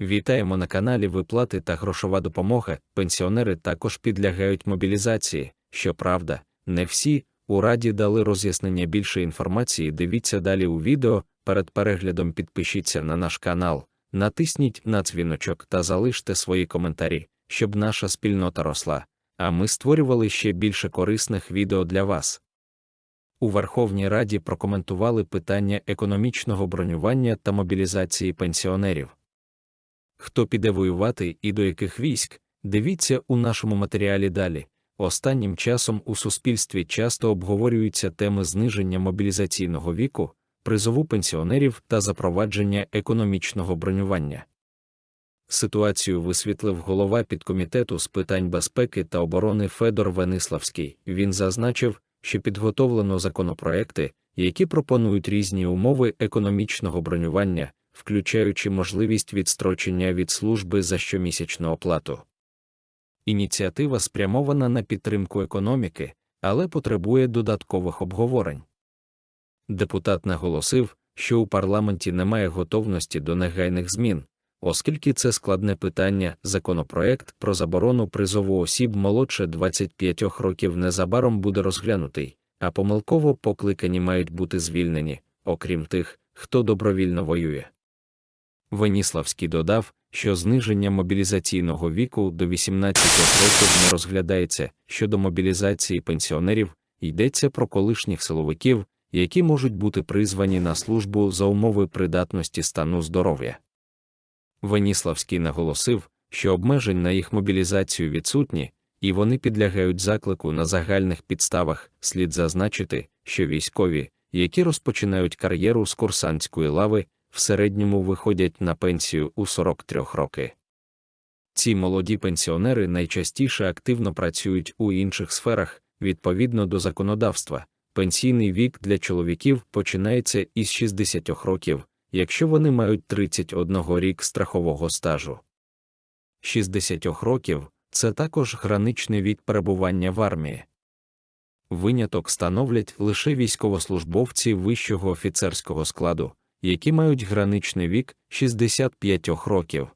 Вітаємо на каналі Виплати та грошова допомога. Пенсіонери також підлягають мобілізації. Щоправда, не всі у раді дали роз'яснення більше інформації. Дивіться далі у відео. Перед переглядом підпишіться на наш канал, натисніть на дзвіночок та залиште свої коментарі, щоб наша спільнота росла, а ми створювали ще більше корисних відео для вас. У Верховній Раді прокоментували питання економічного бронювання та мобілізації пенсіонерів. Хто піде воювати і до яких військ, дивіться у нашому матеріалі далі. Останнім часом у суспільстві часто обговорюються теми зниження мобілізаційного віку, призову пенсіонерів та запровадження економічного бронювання. Ситуацію висвітлив голова підкомітету з питань безпеки та оборони Федор Вениславський. Він зазначив, що підготовлено законопроекти, які пропонують різні умови економічного бронювання, включаючи можливість відстрочення від служби за щомісячну оплату. Ініціатива спрямована на підтримку економіки, але потребує додаткових обговорень. Депутат наголосив, що у парламенті немає готовності до негайних змін, оскільки це складне питання, законопроект про заборону призову осіб молодше 25 років незабаром буде розглянутий, а помилково покликані мають бути звільнені, окрім тих, хто добровільно воює. Веніславський додав, що зниження мобілізаційного віку до 18 років не розглядається щодо мобілізації пенсіонерів, йдеться про колишніх силовиків, які можуть бути призвані на службу за умови придатності стану здоров'я. Веніславський наголосив, що обмежень на їх мобілізацію відсутні, і вони підлягають заклику на загальних підставах. Слід зазначити, що військові, які розпочинають кар'єру з курсантської лави, в середньому виходять на пенсію у 43 роки. Ці молоді пенсіонери найчастіше активно працюють у інших сферах відповідно до законодавства. Пенсійний вік для чоловіків починається із 60 років, якщо вони мають 31 рік страхового стажу. 60 років це також граничний вік перебування в армії. Виняток становлять лише військовослужбовці вищого офіцерського складу, які мають граничний вік 65 років.